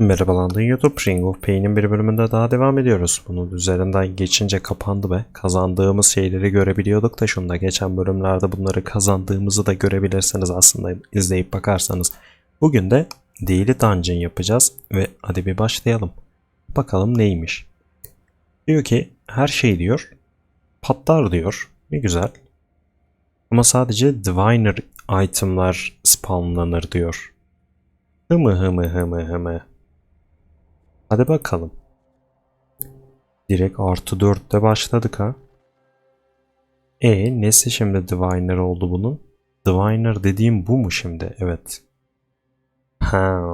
Merhabalar YouTube Ring of Pain'in bir bölümünde daha devam ediyoruz. Bunun üzerinden geçince kapandı ve kazandığımız şeyleri görebiliyorduk da şunda geçen bölümlerde bunları kazandığımızı da görebilirsiniz aslında izleyip bakarsanız. Bugün de Daily Dungeon yapacağız ve hadi bir başlayalım. Bakalım neymiş. Diyor ki her şey diyor patlar diyor. Ne güzel. Ama sadece Diviner itemlar spawnlanır diyor. Hımı hımı hımı hımı. Hadi bakalım. Direkt artı 4'te başladık ha. E nesi şimdi Diviner oldu bunun? Diviner dediğim bu mu şimdi? Evet. Ha.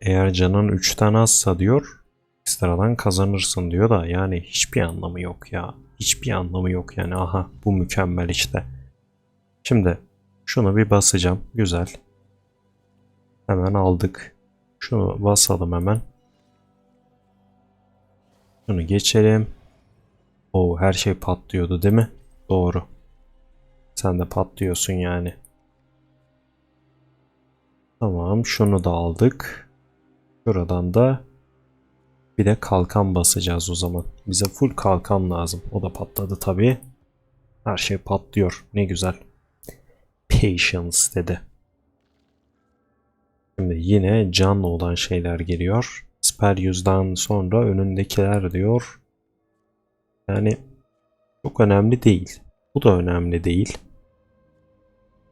Eğer canın 3'ten azsa diyor ekstradan kazanırsın diyor da yani hiçbir anlamı yok ya. Hiçbir anlamı yok yani aha bu mükemmel işte. Şimdi şunu bir basacağım. Güzel. Hemen aldık. Şunu basalım hemen. Şunu geçelim. O her şey patlıyordu değil mi? Doğru. Sen de patlıyorsun yani. Tamam şunu da aldık. Şuradan da bir de kalkan basacağız o zaman. Bize full kalkan lazım. O da patladı tabii. Her şey patlıyor. Ne güzel. Patience dedi. Şimdi yine canlı olan şeyler geliyor. Spell yüzden sonra önündekiler diyor. Yani çok önemli değil. Bu da önemli değil.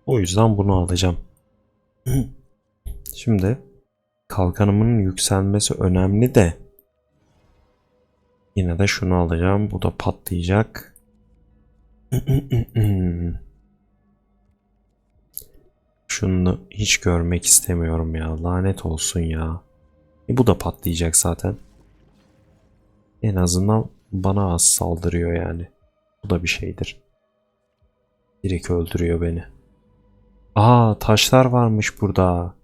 O yüzden bunu alacağım. Şimdi kalkanımın yükselmesi önemli de yine de şunu alacağım. Bu da patlayacak. Şunu hiç görmek istemiyorum ya. Lanet olsun ya. E, bu da patlayacak zaten. En azından bana az saldırıyor yani. Bu da bir şeydir. Direkt öldürüyor beni. Aa taşlar varmış burada.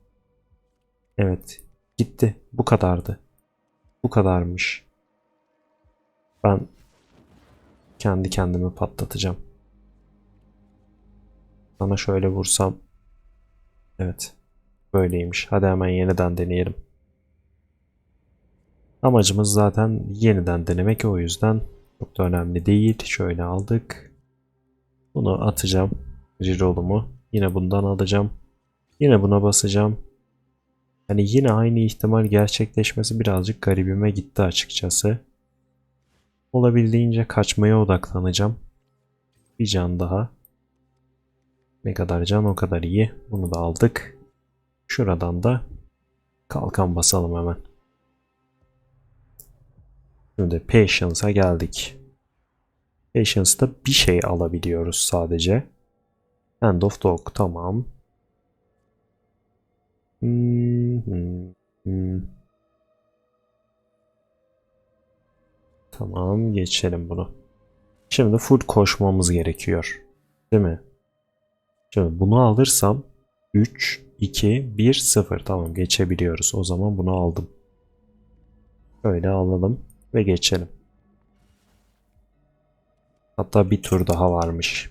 Evet. Gitti. Bu kadardı. Bu kadarmış. Ben kendi kendimi patlatacağım. Sana şöyle vursam. Evet. Böyleymiş. Hadi hemen yeniden deneyelim. Amacımız zaten yeniden denemek o yüzden çok da önemli değil. Şöyle aldık. Bunu atacağım. Rerollumu. Yine bundan alacağım. Yine buna basacağım. Yani yine aynı ihtimal gerçekleşmesi birazcık garibime gitti açıkçası. Olabildiğince kaçmaya odaklanacağım. Bir can daha. Ne kadar can o kadar iyi. Bunu da aldık. Şuradan da kalkan basalım hemen. Şimdi Patience'a geldik. Patience'da bir şey alabiliyoruz sadece. End of Dog tamam. Hmm, hmm, hmm. Tamam geçelim bunu. Şimdi full koşmamız gerekiyor. Değil mi? Şimdi bunu alırsam 3, 2, 1, 0. Tamam geçebiliyoruz. O zaman bunu aldım. Şöyle alalım ve geçelim. Hatta bir tur daha varmış.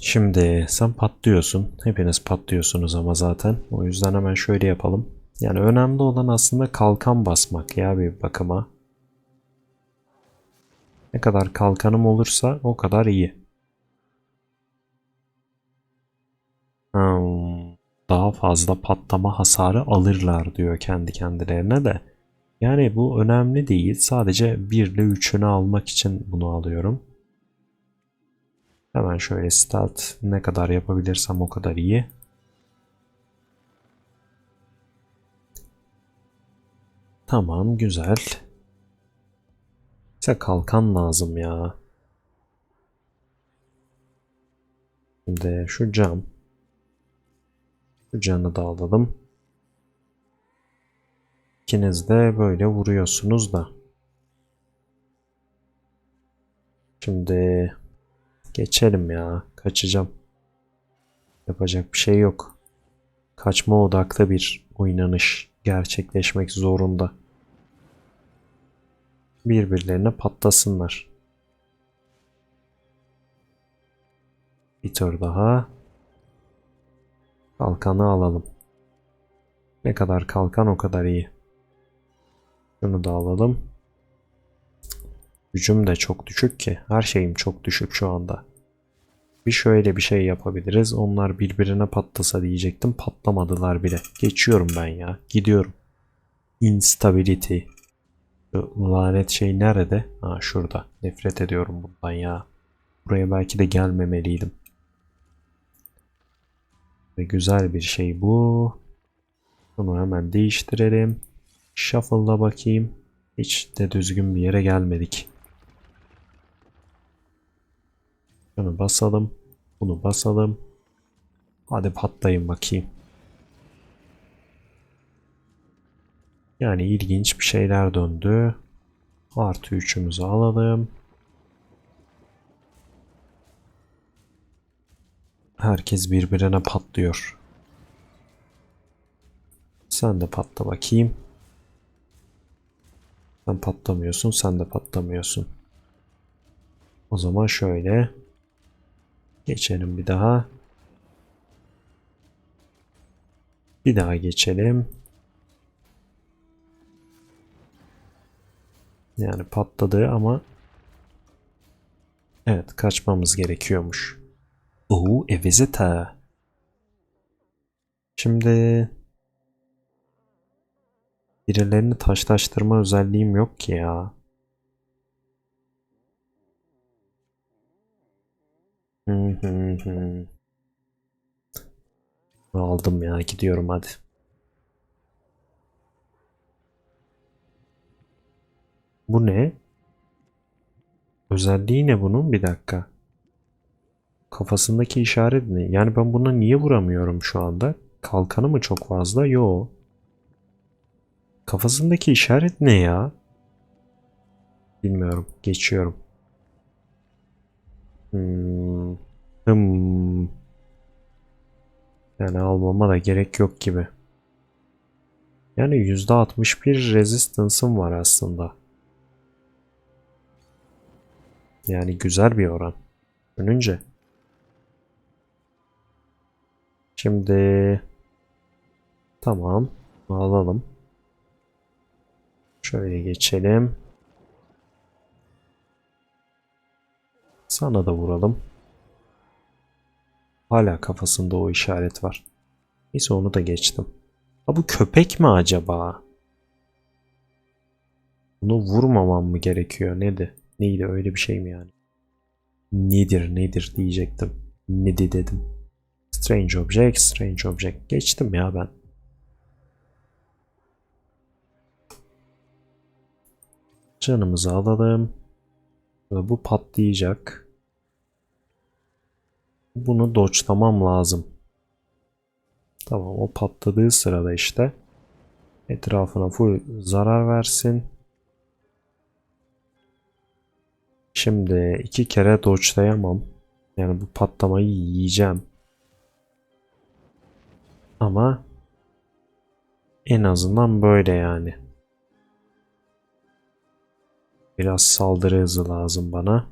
Şimdi sen patlıyorsun. Hepiniz patlıyorsunuz ama zaten. O yüzden hemen şöyle yapalım. Yani önemli olan aslında kalkan basmak ya bir bakıma. Ne kadar kalkanım olursa o kadar iyi. Hmm, daha fazla patlama hasarı alırlar diyor kendi kendilerine de. Yani bu önemli değil. Sadece 1 ile 3'ünü almak için bunu alıyorum. Hemen şöyle start ne kadar yapabilirsem o kadar iyi. Tamam güzel. Bize kalkan lazım ya. Şimdi şu cam. Şu canı da alalım. İkiniz de böyle vuruyorsunuz da. Şimdi geçelim ya. Kaçacağım. Yapacak bir şey yok. Kaçma odaklı bir oynanış gerçekleşmek zorunda. Birbirlerine patlasınlar. Bir tur daha. Kalkanı alalım. Ne kadar kalkan o kadar iyi. Şunu da alalım. Gücüm de çok düşük ki. Her şeyim çok düşük şu anda. Bir şöyle bir şey yapabiliriz. Onlar birbirine patlasa diyecektim. Patlamadılar bile. Geçiyorum ben ya. Gidiyorum. Instability. Şu lanet şey nerede? Ha şurada. Nefret ediyorum bundan ya. Buraya belki de gelmemeliydim. Ve güzel bir şey bu. Bunu hemen değiştirelim. Shuffle'la bakayım. Hiç de düzgün bir yere gelmedik. Şunu basalım. Bunu basalım. Hadi patlayın bakayım. Yani ilginç bir şeyler döndü. Artı üçümüzü alalım. Herkes birbirine patlıyor. Sen de patla bakayım. Sen patlamıyorsun, sen de patlamıyorsun. O zaman şöyle. Geçelim bir daha. Bir daha geçelim. Yani patladı ama Evet kaçmamız gerekiyormuş. Oo, a visitor. Şimdi birilerini taşlaştırma özelliğim yok ki ya. Aldım ya gidiyorum hadi. Bu ne? Özelliği ne bunun? Bir dakika. Kafasındaki işaret ne? Yani ben buna niye vuramıyorum şu anda? Kalkanı mı çok fazla? Yo. Kafasındaki işaret ne ya? Bilmiyorum. Geçiyorum. Hmm. Yani almama da gerek yok gibi. Yani %61 resistance'ım var aslında. Yani güzel bir oran. Önünce. Şimdi tamam alalım. Şöyle geçelim. Sana da vuralım. Hala kafasında o işaret var. Neyse onu da geçtim. Ha bu köpek mi acaba? Bunu vurmamam mı gerekiyor? Neydi? Neydi öyle bir şey mi yani? Nedir nedir diyecektim. Nedi dedim. Strange object, strange object. Geçtim ya ben. Canımızı alalım. Ve bu patlayacak. Bunu dodge'lamam lazım. Tamam o patladığı sırada işte etrafına full zarar versin. Şimdi iki kere dodge'layamam. Yani bu patlamayı yiyeceğim. Ama en azından böyle yani. Biraz saldırı hızı lazım bana.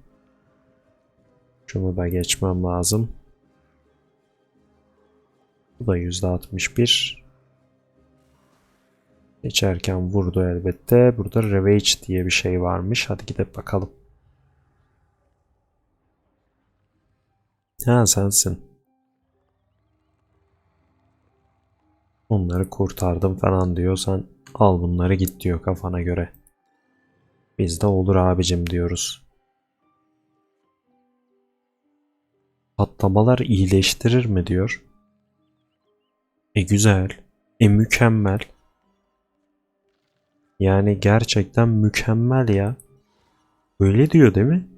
Şunu da geçmem lazım. Bu da %61. Geçerken vurdu elbette. Burada Ravage diye bir şey varmış. Hadi gidip bakalım. Ha sensin. Onları kurtardım falan diyorsan al bunları git diyor kafana göre. Biz de olur abicim diyoruz. Patlamalar iyileştirir mi diyor. E güzel. E mükemmel. Yani gerçekten mükemmel ya. Öyle diyor değil mi?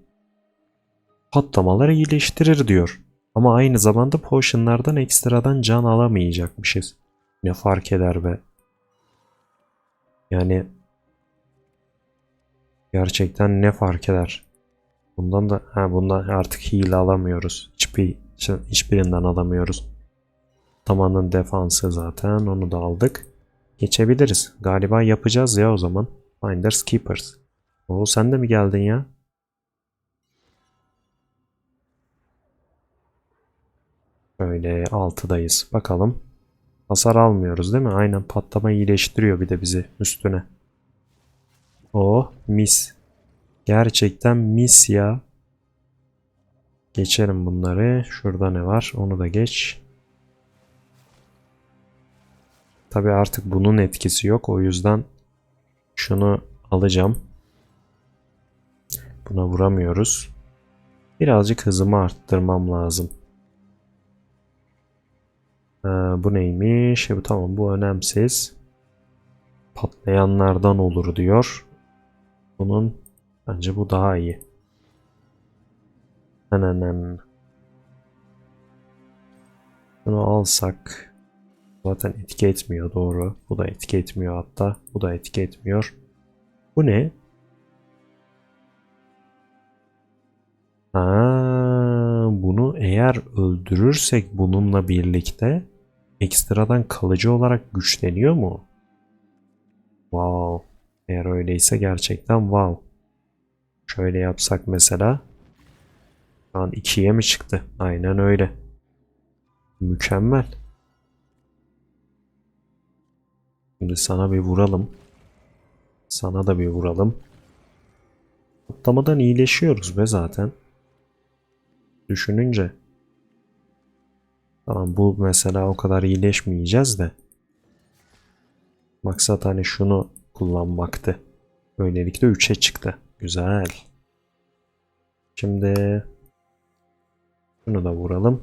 Patlamalar iyileştirir diyor. Ama aynı zamanda potionlardan ekstradan can alamayacakmışız. Ne fark eder be. Yani gerçekten ne fark eder? Bundan da ha bundan artık hile alamıyoruz. Hiçbir hiçbirinden alamıyoruz. Tamanın defansı zaten onu da aldık. Geçebiliriz. Galiba yapacağız ya o zaman. Finders Keepers. Oo sen de mi geldin ya? Şöyle 6'dayız. Bakalım. Hasar almıyoruz değil mi? Aynen patlama iyileştiriyor bir de bizi üstüne. Oh mis. Gerçekten mis ya. Geçelim bunları. Şurada ne var? Onu da geç. Tabi artık bunun etkisi yok. O yüzden şunu alacağım. Buna vuramıyoruz. Birazcık hızımı arttırmam lazım. Ee, bu neymiş? E, bu tamam bu önemsiz. Patlayanlardan olur diyor. Bunun bence bu daha iyi. Hemen Bunu alsak zaten etki etmiyor doğru. Bu da etki etmiyor hatta. Bu da etki etmiyor. Bu ne? Ha, bunu eğer öldürürsek bununla birlikte ekstradan kalıcı olarak güçleniyor mu? Wow. Eğer öyleyse gerçekten wow. Şöyle yapsak mesela. Şu an 2'ye mi çıktı? Aynen öyle. Mükemmel. Şimdi sana bir vuralım. Sana da bir vuralım. Patlamadan iyileşiyoruz be zaten. Düşününce. Tamam bu mesela o kadar iyileşmeyeceğiz de. Maksat hani şunu kullanmaktı. Böylelikle 3'e çıktı. Güzel. Şimdi şunu da vuralım.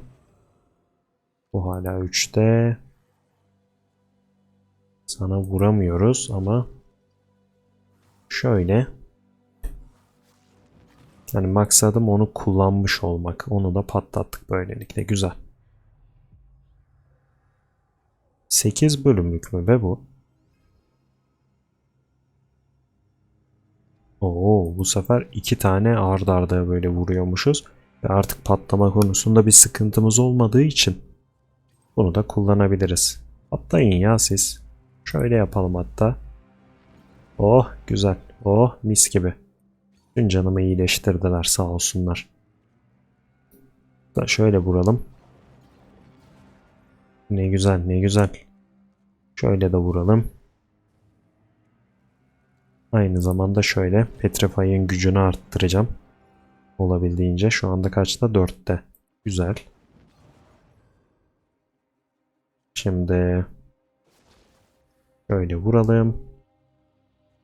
Bu hala 3'te. Sana vuramıyoruz ama şöyle yani maksadım onu kullanmış olmak. Onu da patlattık böylelikle. Güzel. 8 bölümlük mü be bu? Oo, bu sefer iki tane ard arda böyle vuruyormuşuz. Ve artık patlama konusunda bir sıkıntımız olmadığı için bunu da kullanabiliriz. Patlayın ya siz. Şöyle yapalım hatta. Oh güzel. Oh mis gibi. Tüm canımı iyileştirdiler sağ olsunlar. Da şöyle vuralım. Ne güzel ne güzel. Şöyle de vuralım. Aynı zamanda şöyle Petrify'ın gücünü arttıracağım. Olabildiğince. Şu anda kaçta? 4'te. Güzel. Şimdi şöyle vuralım.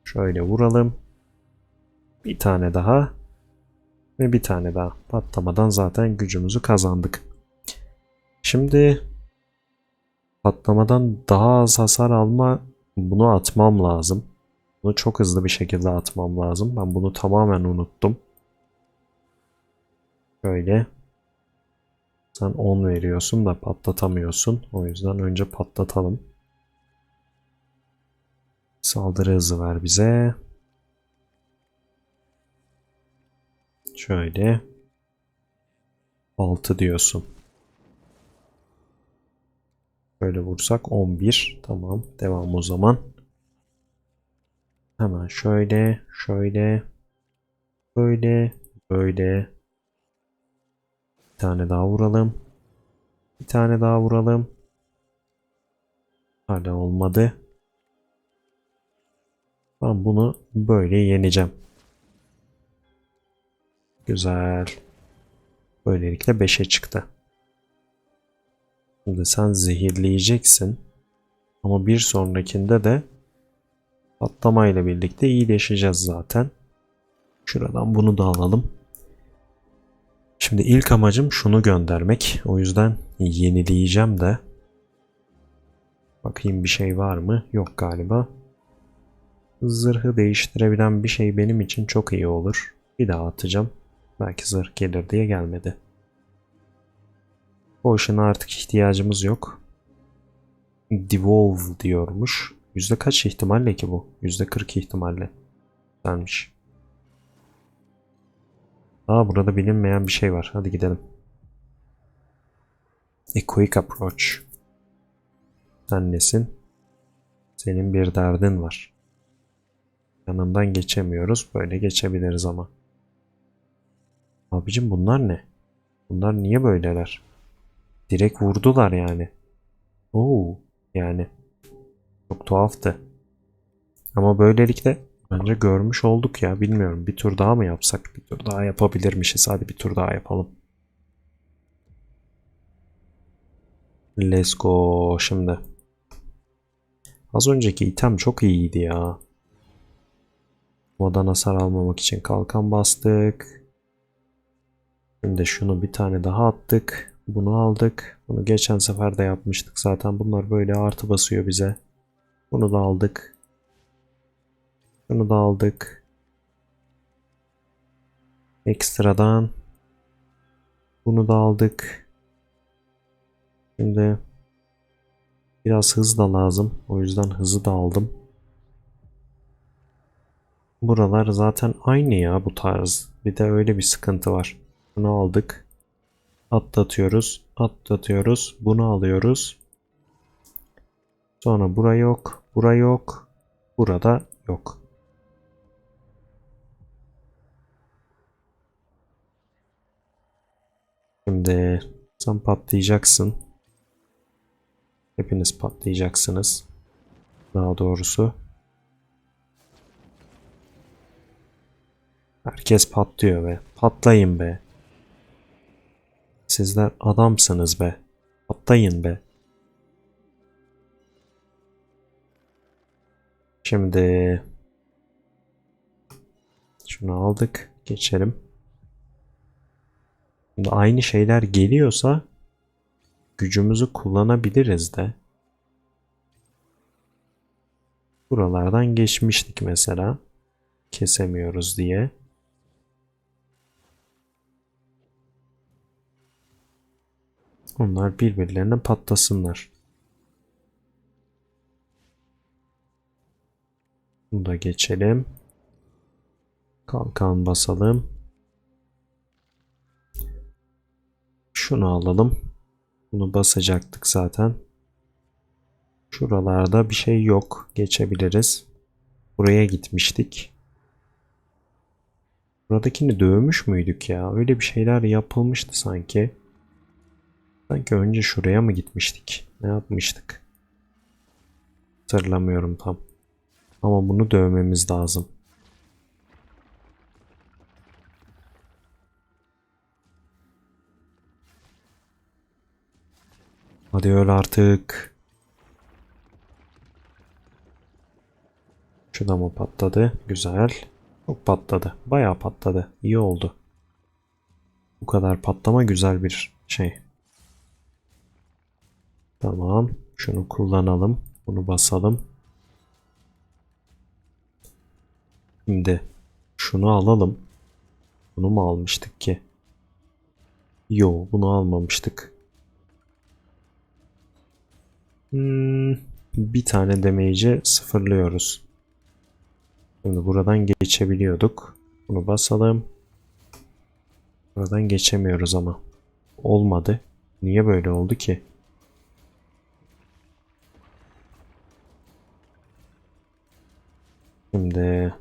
Şöyle vuralım. Bir tane daha. Ve bir tane daha. Patlamadan zaten gücümüzü kazandık. Şimdi patlamadan daha az hasar alma bunu atmam lazım. Bunu çok hızlı bir şekilde atmam lazım. Ben bunu tamamen unuttum. Şöyle. Sen 10 veriyorsun da patlatamıyorsun. O yüzden önce patlatalım. Saldırı hızı ver bize. Şöyle. 6 diyorsun. Böyle vursak 11. Tamam. Devam o zaman. Hemen şöyle, şöyle, böyle, böyle. Bir tane daha vuralım. Bir tane daha vuralım. Hala olmadı. Ben bunu böyle yeneceğim. Güzel. Böylelikle 5'e çıktı. Şimdi sen zehirleyeceksin. Ama bir sonrakinde de patlamayla birlikte iyileşeceğiz zaten. Şuradan bunu da alalım. Şimdi ilk amacım şunu göndermek. O yüzden yenileyeceğim de. Bakayım bir şey var mı? Yok galiba. Zırhı değiştirebilen bir şey benim için çok iyi olur. Bir daha atacağım. Belki zırh gelir diye gelmedi. Potion'a artık ihtiyacımız yok. Devolve diyormuş. Yüzde kaç ihtimalle ki bu? Yüzde 40 ihtimalle. Güzelmiş. Aa burada bilinmeyen bir şey var. Hadi gidelim. A quick approach. Sen nesin? Senin bir derdin var. Yanından geçemiyoruz. Böyle geçebiliriz ama. Abicim bunlar ne? Bunlar niye böyleler? Direkt vurdular yani. Oo yani. Çok tuhaftı. Ama böylelikle bence görmüş olduk ya. Bilmiyorum bir tur daha mı yapsak? Bir tur daha yapabilirmişiz. Hadi bir tur daha yapalım. Let's go şimdi. Az önceki item çok iyiydi ya. Modan hasar almamak için kalkan bastık. Şimdi şunu bir tane daha attık. Bunu aldık. Bunu geçen sefer de yapmıştık zaten. Bunlar böyle artı basıyor bize. Bunu da aldık. Şunu da aldık. Ekstradan bunu da aldık. Şimdi biraz hız da lazım. O yüzden hızı da aldım. Buralar zaten aynı ya bu tarz. Bir de öyle bir sıkıntı var. Bunu aldık. Atlatıyoruz. Atlatıyoruz. Bunu alıyoruz. Sonra bura yok. Bura yok. Burada yok. Şimdi sen patlayacaksın. Hepiniz patlayacaksınız. Daha doğrusu. Herkes patlıyor be. Patlayın be. Sizler adamsınız be. Patlayın be. Şimdi şunu aldık. Geçelim. Şimdi aynı şeyler geliyorsa gücümüzü kullanabiliriz de. Buralardan geçmiştik mesela. Kesemiyoruz diye. Onlar birbirlerine patlasınlar. Bunu da geçelim. Kalkan basalım. Şunu alalım. Bunu basacaktık zaten. Şuralarda bir şey yok. Geçebiliriz. Buraya gitmiştik. Buradakini dövmüş müydük ya? Öyle bir şeyler yapılmıştı sanki. Sanki önce şuraya mı gitmiştik? Ne yapmıştık? Hatırlamıyorum tam. Ama bunu dövmemiz lazım. Hadi öl artık. Şu da mı patladı? Güzel. Çok patladı. Bayağı patladı. İyi oldu. Bu kadar patlama güzel bir şey. Tamam. Şunu kullanalım. Bunu basalım. Şimdi şunu alalım. Bunu mu almıştık ki? Yo, bunu almamıştık. Hmm, bir tane damage'i sıfırlıyoruz. Şimdi buradan geçebiliyorduk. Bunu basalım. Buradan geçemiyoruz ama. Olmadı. Niye böyle oldu ki? Şimdi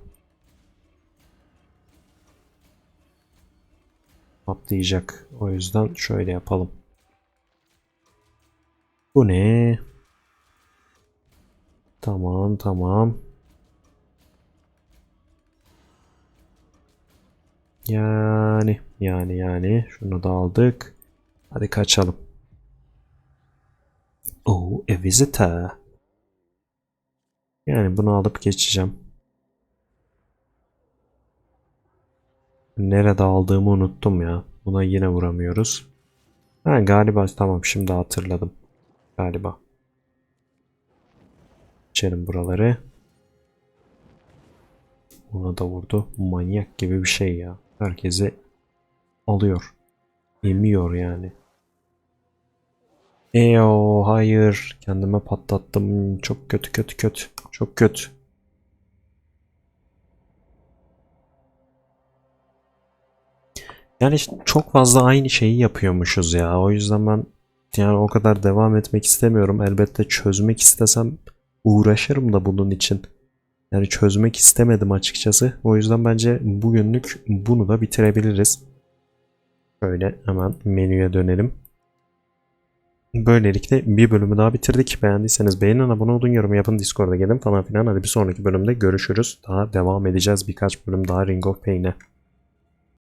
patlayacak. O yüzden şöyle yapalım. Bu ne? Tamam tamam. Yani yani yani şunu da aldık. Hadi kaçalım. Oh, a visitor. Yani bunu alıp geçeceğim. Nerede aldığımı unuttum ya. Buna yine vuramıyoruz. Ha galiba tamam şimdi hatırladım. Galiba. Geçelim buraları. Ona da vurdu. Manyak gibi bir şey ya. Herkesi alıyor. Emiyor yani. Eyo hayır. Kendime patlattım. Çok kötü kötü kötü. Çok kötü. Yani çok fazla aynı şeyi yapıyormuşuz ya. O yüzden ben yani o kadar devam etmek istemiyorum. Elbette çözmek istesem uğraşırım da bunun için. Yani çözmek istemedim açıkçası. O yüzden bence bugünlük bunu da bitirebiliriz. Şöyle hemen menüye dönelim. Böylelikle bir bölümü daha bitirdik. Beğendiyseniz beğenin, abone olun, yorum yapın, Discord'a gelin falan filan. Hadi bir sonraki bölümde görüşürüz. Daha devam edeceğiz birkaç bölüm daha Ring of Pain'e.